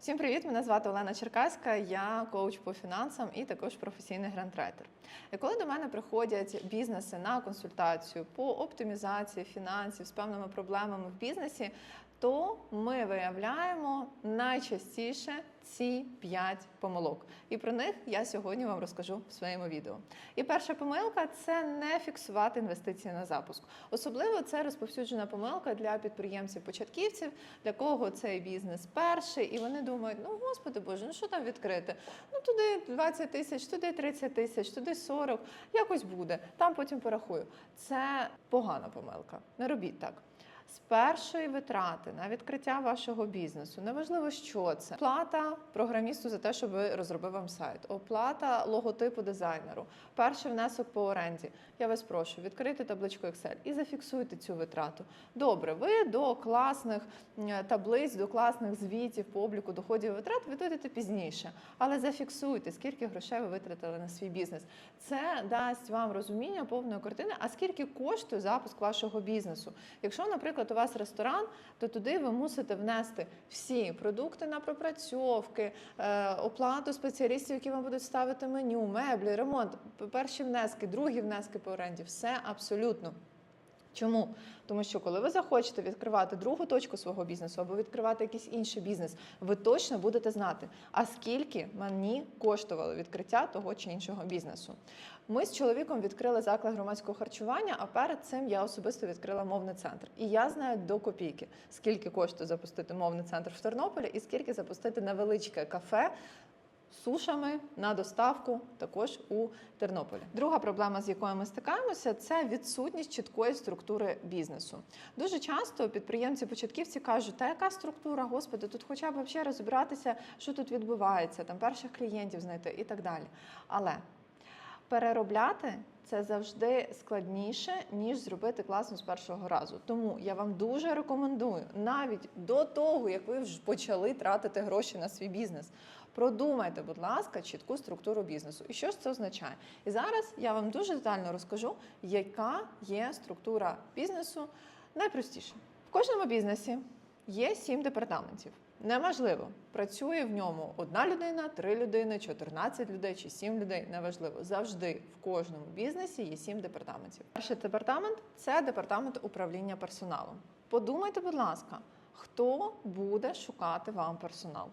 Всім привіт! Мене звати Олена Черкаська. Я коуч по фінансам і також професійний грантрайтер. І коли до мене приходять бізнеси на консультацію по оптимізації фінансів з певними проблемами в бізнесі, то ми виявляємо найчастіше ці 5 помилок. І про них я сьогодні вам розкажу в своєму відео. І перша помилка це не фіксувати інвестиції на запуск. Особливо це розповсюджена помилка для підприємців-початківців, для кого цей бізнес перший, і вони думають: ну господи Боже, ну що там відкрити? Ну туди 20 тисяч, туди 30 тисяч, туди 40, якось буде. Там потім порахую. Це погана помилка. Не робіть так. З першої витрати на відкриття вашого бізнесу, неважливо, що це плата програмісту за те, щоб розробив вам сайт, оплата логотипу дизайнеру, перший внесок по оренді. Я вас прошу, відкрити табличку Excel і зафіксуйте цю витрату. Добре, ви до класних таблиць, до класних звітів по обліку доходів і витрат ви дойдете пізніше, але зафіксуйте, скільки грошей ви витратили на свій бізнес. Це дасть вам розуміння повної картини, а скільки коштує запуск вашого бізнесу. Якщо, наприклад, у вас ресторан, то туди ви мусите внести всі продукти на пропрацьовки, е, оплату спеціалістів, які вам будуть ставити меню, меблі, ремонт, перші внески, другі внески по оренді, все абсолютно. Чому? Тому що коли ви захочете відкривати другу точку свого бізнесу або відкривати якийсь інший бізнес, ви точно будете знати, а скільки мені коштувало відкриття того чи іншого бізнесу. Ми з чоловіком відкрили заклад громадського харчування, а перед цим я особисто відкрила мовний центр. І я знаю до копійки, скільки коштує запустити мовний центр в Тернополі і скільки запустити невеличке кафе сушами на доставку також у Тернополі. Друга проблема, з якою ми стикаємося, це відсутність чіткої структури бізнесу. Дуже часто підприємці-початківці кажуть, та яка структура, господи, тут хоча б взагалі розібратися, що тут відбувається, там перших клієнтів знайти і так далі. Але переробляти це завжди складніше, ніж зробити класно з першого разу. Тому я вам дуже рекомендую, навіть до того, як ви вже почали тратити гроші на свій бізнес, продумайте, будь ласка, чітку структуру бізнесу. І що ж це означає? І зараз я вам дуже детально розкажу, яка є структура бізнесу найпростіше. В кожному бізнесі є сім департаментів. Неможливо, працює в ньому одна людина, три людини, 14 людей чи сім людей. Неважливо. Завжди в кожному бізнесі є сім департаментів. Перший департамент це департамент управління персоналом. Подумайте, будь ласка, хто буде шукати вам персонал?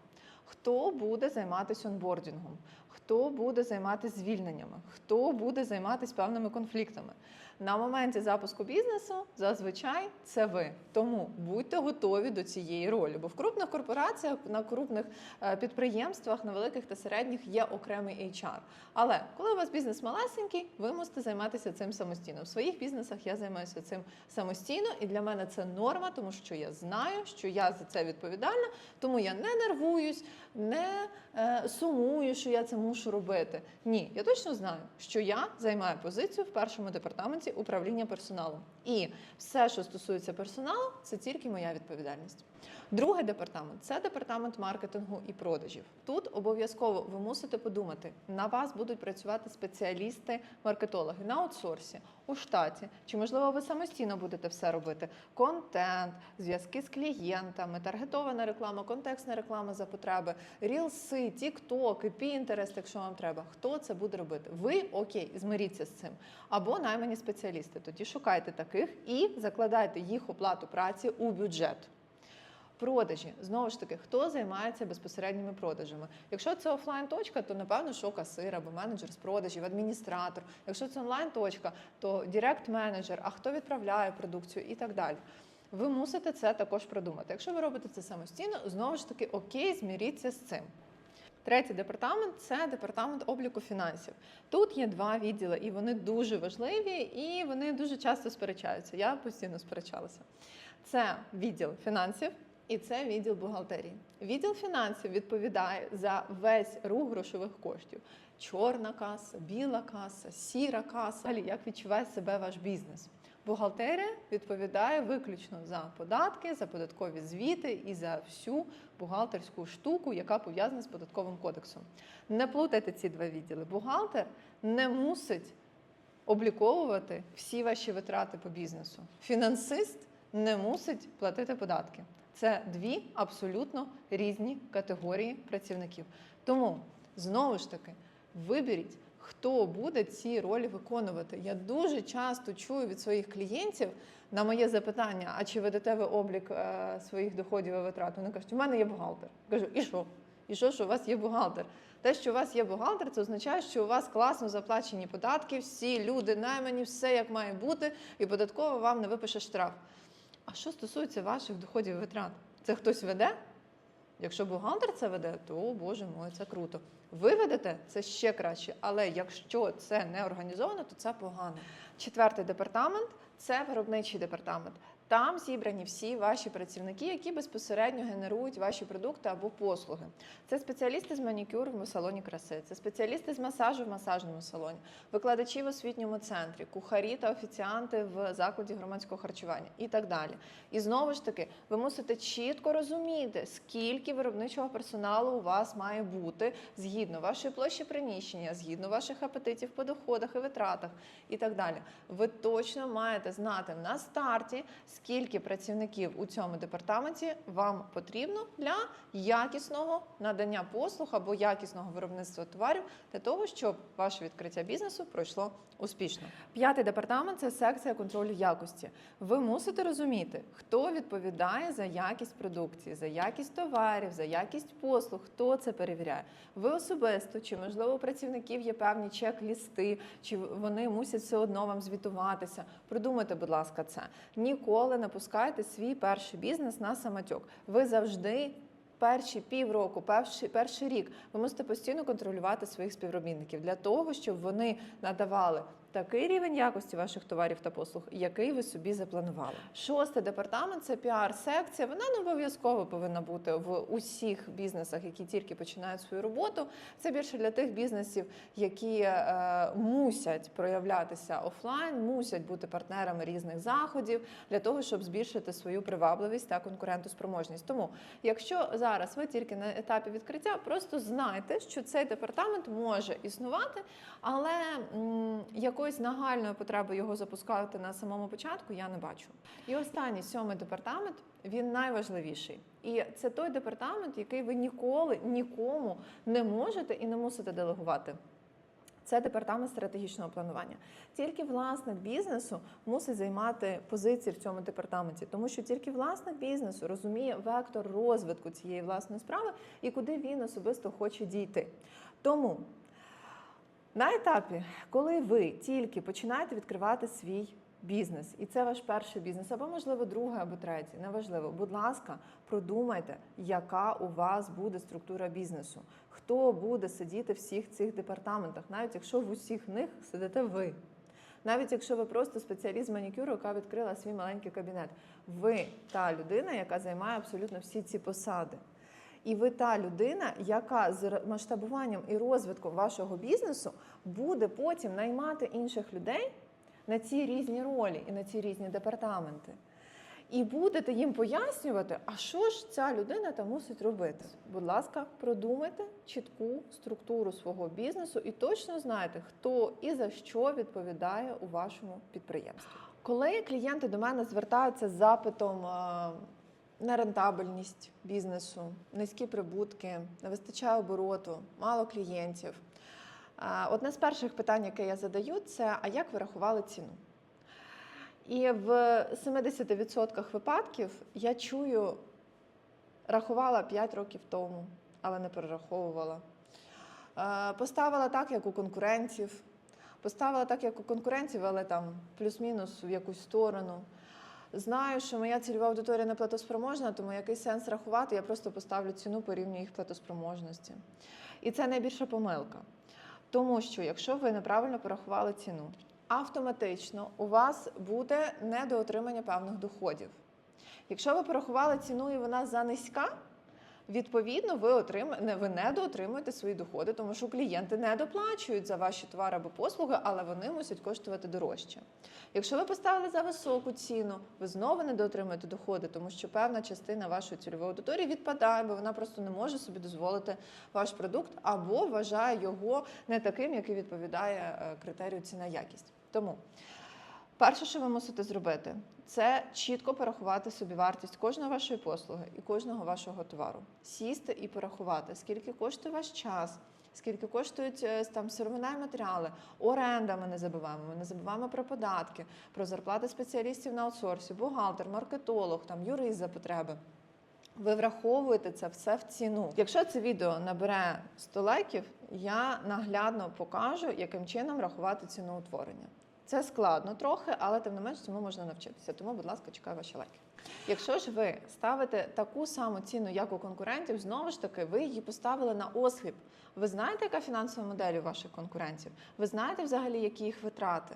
Хто буде займатися онбордінгом? Хто буде займатися звільненнями? Хто буде займатися певними конфліктами? На моменті запуску бізнесу зазвичай це ви. Тому будьте готові до цієї ролі. Бо в крупних корпораціях, на крупних е, підприємствах, на великих та середніх є окремий HR. Але коли у вас бізнес малесенький, ви мусите займатися цим самостійно. В своїх бізнесах я займаюся цим самостійно, і для мене це норма, тому що я знаю, що я за це відповідальна, тому я не нервуюсь, не е, сумую, що я це мушу робити. Ні, я точно знаю, що я займаю позицію в першому департаменті управління персоналом. І все, що стосується персоналу, це тільки моя відповідальність. Другий департамент це департамент маркетингу і продажів. Тут обов'язково ви мусите подумати, на вас будуть працювати спеціалісти-маркетологи на аутсорсі, у штаті, чи можливо ви самостійно будете все робити: контент, зв'язки з клієнтами, таргетована реклама, контекстна реклама за потреби, рілси, тіктоки, пінтерест, якщо вам треба. Хто це буде робити? Ви окей, змиріться з цим. Або наймані спеціалісти. Тоді шукайте таких і закладайте їх оплату праці у бюджет. Продажі знову ж таки, хто займається безпосередніми продажами? Якщо це офлайн точка, то напевно, що касир або менеджер з продажів, адміністратор. Якщо це онлайн точка, то директ менеджер, а хто відправляє продукцію і так далі. Ви мусите це також продумати. Якщо ви робите це самостійно, знову ж таки окей, зміріться з цим. Третій департамент це департамент обліку фінансів. Тут є два відділи, і вони дуже важливі, і вони дуже часто сперечаються. Я постійно сперечалася. Це відділ фінансів. І це відділ бухгалтерії. Відділ фінансів відповідає за весь рух грошових коштів: чорна каса, біла каса, сіра каса. Як відчуває себе ваш бізнес? Бухгалтерія відповідає виключно за податки, за податкові звіти і за всю бухгалтерську штуку, яка пов'язана з податковим кодексом. Не плутайте ці два відділи. Бухгалтер не мусить обліковувати всі ваші витрати по бізнесу. Фінансист не мусить платити податки. Це дві абсолютно різні категорії працівників. Тому знову ж таки виберіть, хто буде ці ролі виконувати. Я дуже часто чую від своїх клієнтів на моє запитання: а чи ведете ви облік е, своїх доходів і витрат? Вони кажуть, у мене є бухгалтер. Кажу, і що? І що, що у вас є бухгалтер? Те, що у вас є бухгалтер, це означає, що у вас класно заплачені податки, всі люди наймані, все як має бути, і податково вам не випише штраф. А що стосується ваших доходів і витрат? Це хтось веде? Якщо бухгалтер це веде, то боже мой, це круто. Ви ведете це ще краще, але якщо це не організовано, то це погано. Четвертий департамент це виробничий департамент. Там зібрані всі ваші працівники, які безпосередньо генерують ваші продукти або послуги. Це спеціалісти з манікюр в салоні краси, це спеціалісти з масажу в масажному салоні, викладачі в освітньому центрі, кухарі та офіціанти в закладі громадського харчування і так далі. І знову ж таки, ви мусите чітко розуміти, скільки виробничого персоналу у вас має бути згідно вашої площі приміщення, згідно ваших апетитів по доходах і витратах і так далі. Ви точно маєте знати на старті, скільки працівників у цьому департаменті вам потрібно для якісного надання послуг або якісного виробництва товарів для того, щоб ваше відкриття бізнесу пройшло успішно. П'ятий департамент це секція контролю якості. Ви мусите розуміти, хто відповідає за якість продукції, за якість товарів, за якість послуг, хто це перевіряє. Ви особисто чи можливо у працівників є певні чек-лісти, чи вони мусять все одно вам звітуватися. Продумайте, будь ласка, це ніколи не пускайте свій перший бізнес на самотьок. Ви завжди. Перші півроку, перший, перший рік ви мусите постійно контролювати своїх співробітників для того, щоб вони надавали такий рівень якості ваших товарів та послуг, який ви собі запланували. Шостий департамент це піар-секція. Вона не обов'язково повинна бути в усіх бізнесах, які тільки починають свою роботу. Це більше для тих бізнесів, які е, мусять проявлятися офлайн, мусять бути партнерами різних заходів для того, щоб збільшити свою привабливість та конкурентоспроможність. Тому, якщо зараз ви тільки на етапі відкриття, просто знайте, що цей департамент може існувати, але м, якоїсь нагальної потреби його запускати на самому початку я не бачу. І останній сьомий департамент він найважливіший. І це той департамент, який ви ніколи нікому не можете і не мусите делегувати. Це департамент стратегічного планування. Тільки власник бізнесу мусить займати позиції в цьому департаменті, тому що тільки власник бізнесу розуміє вектор розвитку цієї власної справи і куди він особисто хоче дійти. Тому на етапі, коли ви тільки починаєте відкривати свій бізнес, і це ваш перший бізнес, або можливо другий, або третій, неважливо. Будь ласка, продумайте, яка у вас буде структура бізнесу, хто буде сидіти в всіх цих департаментах, навіть якщо в усіх них сидите ви. Навіть якщо ви просто спеціаліст манікюру, яка відкрила свій маленький кабінет, ви та людина, яка займає абсолютно всі ці посади. І ви та людина, яка з масштабуванням і розвитком вашого бізнесу буде потім наймати інших людей на ці різні ролі і на ці різні департаменти. І будете їм пояснювати, а що ж ця людина там мусить робити. Будь ласка, продумайте чітку структуру свого бізнесу і точно знаєте, хто і за що відповідає у вашому підприємстві. Коли клієнти до мене звертаються з запитом е, на рентабельність бізнесу, низькі прибутки, не вистачає обороту, мало клієнтів. Одне з перших питань, яке я задаю, це а як ви рахували ціну? І в 70% випадків я чую, рахувала 5 років тому, але не перераховувала. Поставила так, як у конкурентів. Поставила так, як у конкурентів, але там плюс-мінус в якусь сторону. Знаю, що моя цільова аудиторія не платоспроможна, тому який сенс рахувати, я просто поставлю ціну по рівню їх платоспроможності. І це найбільша помилка. Тому що якщо ви неправильно порахували ціну, автоматично у вас буде недоотримання певних доходів. Якщо ви порахували ціну і вона занизька, відповідно ви отрима... не, ви недоотримуєте свої доходи, тому що клієнти не доплачують за ваші товари або послуги, але вони мусять коштувати дорожче. Якщо ви поставили за високу ціну, ви знову недоотримуєте доходи, тому що певна частина вашої цільової аудиторії відпадає, бо вона просто не може собі дозволити ваш продукт або вважає його не таким, який відповідає е, критерію ціна якість. Тому Перше, що ви мусите зробити, це чітко порахувати собі вартість кожної вашої послуги і кожного вашого товару. Сісти і порахувати, скільки коштує ваш час, скільки коштують е, там сировина і матеріали, оренда. Ми не забуваємо. Ми не забуваємо про податки, про зарплати спеціалістів на аутсорсі, бухгалтер, маркетолог, там юрист за потреби. Ви враховуєте це все в ціну. Якщо це відео набере 100 лайків, я наглядно покажу, яким чином рахувати ціну утворення. Це складно трохи, але тим не менш цьому можна навчитися. Тому, будь ласка, чекаю ваші лайки. Якщо ж ви ставите таку саму ціну, як у конкурентів, знову ж таки, ви її поставили на осліп. Ви знаєте, яка фінансова модель у ваших конкурентів? Ви знаєте взагалі, які їх витрати?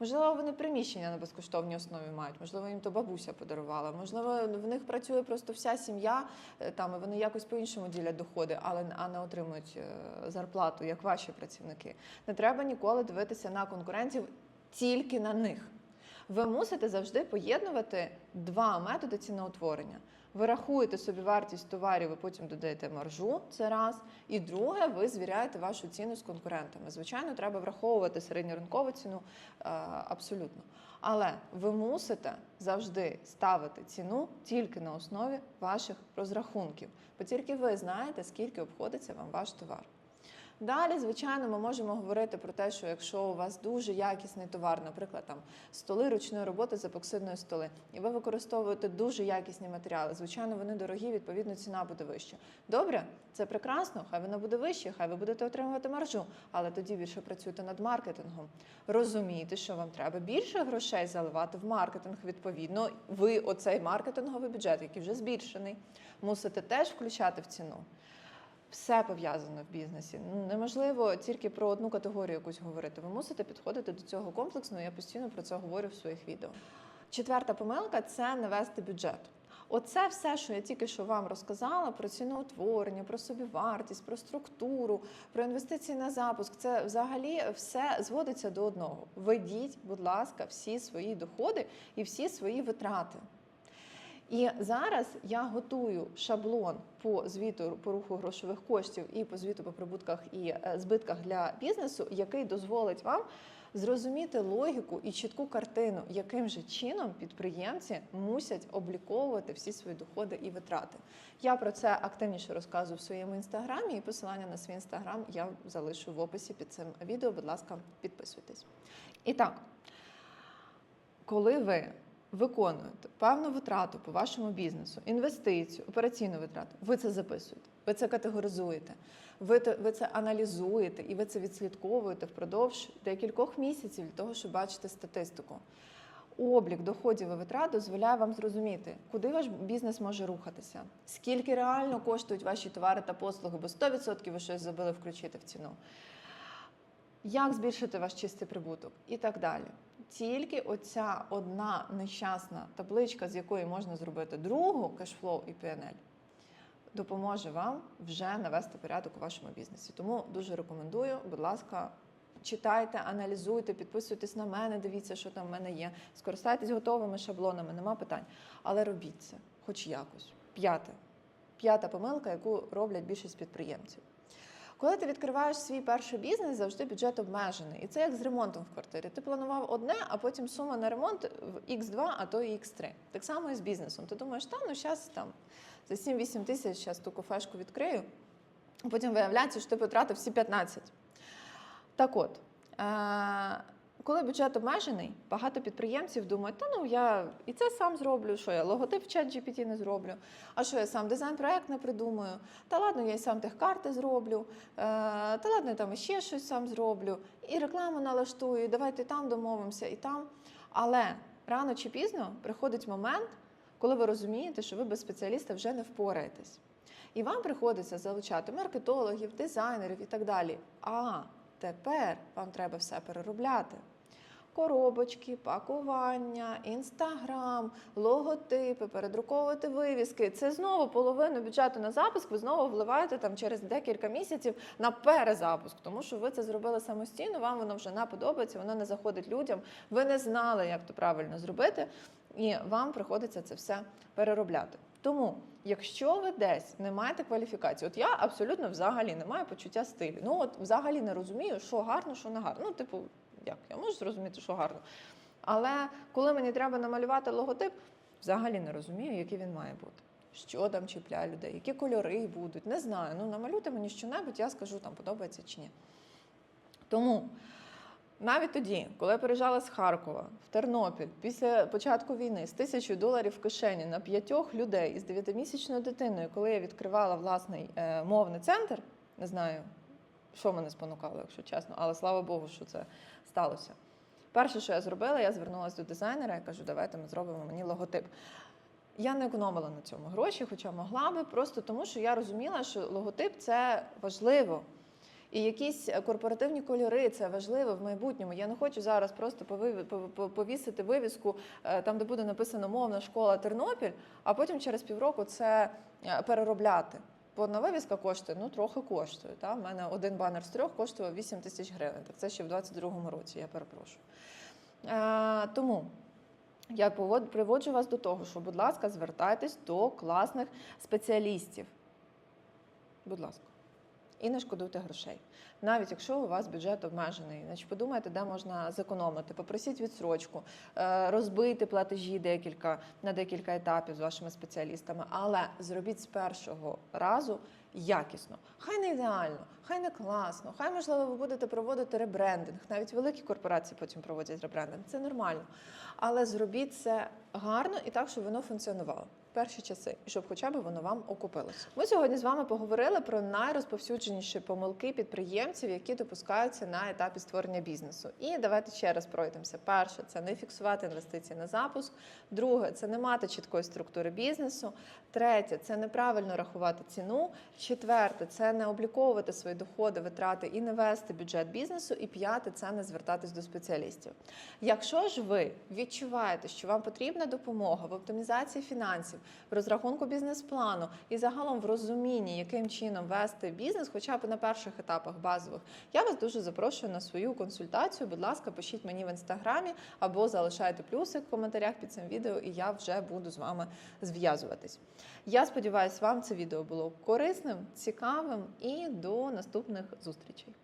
Можливо, вони приміщення на безкоштовній основі мають, можливо, їм то бабуся подарувала, можливо, в них працює просто вся сім'я, е, там і вони якось по-іншому ділять доходи, але а не отримують е, зарплату, як ваші працівники. Не треба ніколи дивитися на конкурентів тільки на них. Ви мусите завжди поєднувати два методи ціноутворення. Ви рахуєте собі вартість товарів, ви потім додаєте маржу, це раз. І друге, ви звіряєте вашу ціну з конкурентами. Звичайно, треба враховувати середньоринкову ціну е, абсолютно. Але ви мусите завжди ставити ціну тільки на основі ваших розрахунків, бо тільки ви знаєте, скільки обходиться вам ваш товар. Далі, звичайно, ми можемо говорити про те, що якщо у вас дуже якісний товар, наприклад, там столи ручної роботи з епоксидної столи, і ви використовуєте дуже якісні матеріали, звичайно, вони дорогі, відповідно, ціна буде вища. Добре, це прекрасно, хай вона буде вища, хай ви будете отримувати маржу, але тоді більше працюйте над маркетингом. Розумійте, що вам треба більше грошей заливати в маркетинг. Відповідно, ви оцей маркетинговий бюджет, який вже збільшений, мусите теж включати в ціну. Все пов'язано в бізнесі. Ну, Неможливо тільки про одну категорію якусь говорити. Ви мусите підходити до цього комплексно. Я постійно про це говорю в своїх відео. Четверта помилка це не вести бюджет. Оце все, що я тільки що вам розказала про ціноутворення, про собівартість, про структуру, про інвестиції на запуск. Це взагалі все зводиться до одного. Ведіть, будь ласка, всі свої доходи і всі свої витрати. І зараз я готую шаблон по звіту по руху грошових коштів і по звіту по прибутках і е, збитках для бізнесу, який дозволить вам зрозуміти логіку і чітку картину, яким же чином підприємці мусять обліковувати всі свої доходи і витрати. Я про це активніше розказую в своєму інстаграмі, і посилання на свій інстаграм я залишу в описі під цим відео. Будь ласка, підписуйтесь. І так, коли ви виконуєте певну витрату по вашому бізнесу, інвестицію, операційну витрату, ви це записуєте, ви це категоризуєте, ви, те- ви це аналізуєте і ви це відслідковуєте впродовж декількох місяців для того, щоб бачити статистику. Облік доходів і витрат дозволяє вам зрозуміти, куди ваш бізнес може рухатися, скільки реально коштують ваші товари та послуги, бо 100% ви щось забули включити в ціну як збільшити ваш чистий прибуток і так далі. Тільки оця одна нещасна табличка, з якої можна зробити другу кешфлоу і PNL, допоможе вам вже навести порядок у вашому бізнесі. Тому дуже рекомендую, будь ласка, читайте, аналізуйте, підписуйтесь на мене, дивіться, що там в мене є. Скористайтесь готовими шаблонами, нема питань. Але робіть це, хоч якось. П'яте. П'ята помилка, яку роблять більшість підприємців. Коли ти відкриваєш свій перший бізнес, завжди бюджет обмежений. І це як з ремонтом в квартирі. Ти планував одне, а потім сума на ремонт в X2, а то і X3. Так само і з бізнесом. Ти думаєш, та ну зараз там за 7-8 тисяч зараз ту кафешку відкрию, потім виявляється, що ти потратив всі 15. Так от, е- коли бюджет обмежений, багато підприємців думають, та ну я і це сам зроблю, що я логотип в чат GPT не зроблю, а що я сам дизайн-проект не придумаю, та ладно, я і сам техкарти зроблю, е, та ладно, я там ще щось сам зроблю, і рекламу налаштую, і давайте там домовимося, і там. Але рано чи пізно приходить момент, коли ви розумієте, що ви без спеціаліста вже не впораєтесь. І вам приходиться залучати маркетологів, дизайнерів і так далі. А тепер вам треба все переробляти. Коробочки, пакування, інстаграм, логотипи, передруковувати вивіски. Це знову половину бюджету на запуск. Ви знову вливаєте там через декілька місяців на перезапуск, тому що ви це зробили самостійно. Вам воно вже не подобається, воно не заходить людям. Ви не знали, як то правильно зробити, і вам приходиться це все переробляти. Тому, якщо ви десь не маєте кваліфікації, от я абсолютно взагалі не маю почуття стилю. Ну от взагалі не розумію, що гарно, що не гарно. Ну, типу, як я можу зрозуміти, що гарно. Але коли мені треба намалювати логотип, взагалі не розумію, який він має бути. Що там чіпляє людей, які кольори будуть, не знаю. Ну, намалюйте мені що-небудь, я скажу, там подобається чи ні. Тому навіть тоді, коли я переїжджала з Харкова в Тернопіль після початку війни з тисячою доларів в кишені на п'ятьох людей із дев'ятимісячною дитиною, коли я відкривала власний е, мовний центр, не знаю, що мене спонукало, якщо чесно, але слава Богу, що це сталося. Перше, що я зробила, я звернулася до дизайнера і кажу, давайте ми зробимо мені логотип. Я не економила на цьому гроші, хоча могла би, просто тому що я розуміла, що логотип це важливо. І якісь корпоративні кольори це важливо в майбутньому. Я не хочу зараз просто повісити вивіску е, там, де буде написано мовна школа Тернопіль, а потім через півроку це е, переробляти. Одна вивіска коштує, ну трохи коштує. Та? У мене один банер з трьох коштував 8 тисяч гривень. Так це ще в 22-му році, я перепрошую. Е, тому я приводжу вас до того, що, будь ласка, звертайтесь до класних спеціалістів. Будь ласка. І не шкодуйте грошей. Навіть якщо у вас бюджет обмежений, значить подумайте, де можна зекономити. Попросіть відсрочку, е, розбийте платежі декілька на декілька етапів з вашими спеціалістами, але зробіть з першого разу якісно. Хай не ідеально, хай не класно, хай можливо ви будете проводити ребрендинг. Навіть великі корпорації потім проводять ребрендинг. Це нормально. Але зробіть це гарно і так, щоб воно функціонувало. Перші часи, щоб хоча б воно вам окупилося. Ми сьогодні з вами поговорили про найрозповсюдженіші помилки підприємців, які допускаються на етапі створення бізнесу. І давайте ще раз пройдемося. Перше це не фіксувати інвестиції на запуск. Друге це не мати чіткої структури бізнесу. Третє це неправильно рахувати ціну. Четверте це не обліковувати свої доходи, витрати і не вести бюджет бізнесу. І п'яте це не звертатись до спеціалістів. Якщо ж ви відчуваєте, що вам потрібна допомога в оптимізації фінансів, в розрахунку бізнес-плану і загалом в розумінні, яким чином вести бізнес, хоча б на перших етапах базових, я вас дуже запрошую на свою консультацію. Будь ласка, пишіть мені в інстаграмі або залишайте плюсик в коментарях під цим відео, і я вже буду з вами зв'язуватись. Я сподіваюся, вам це відео було корисним, цікавим і до наступних зустрічей.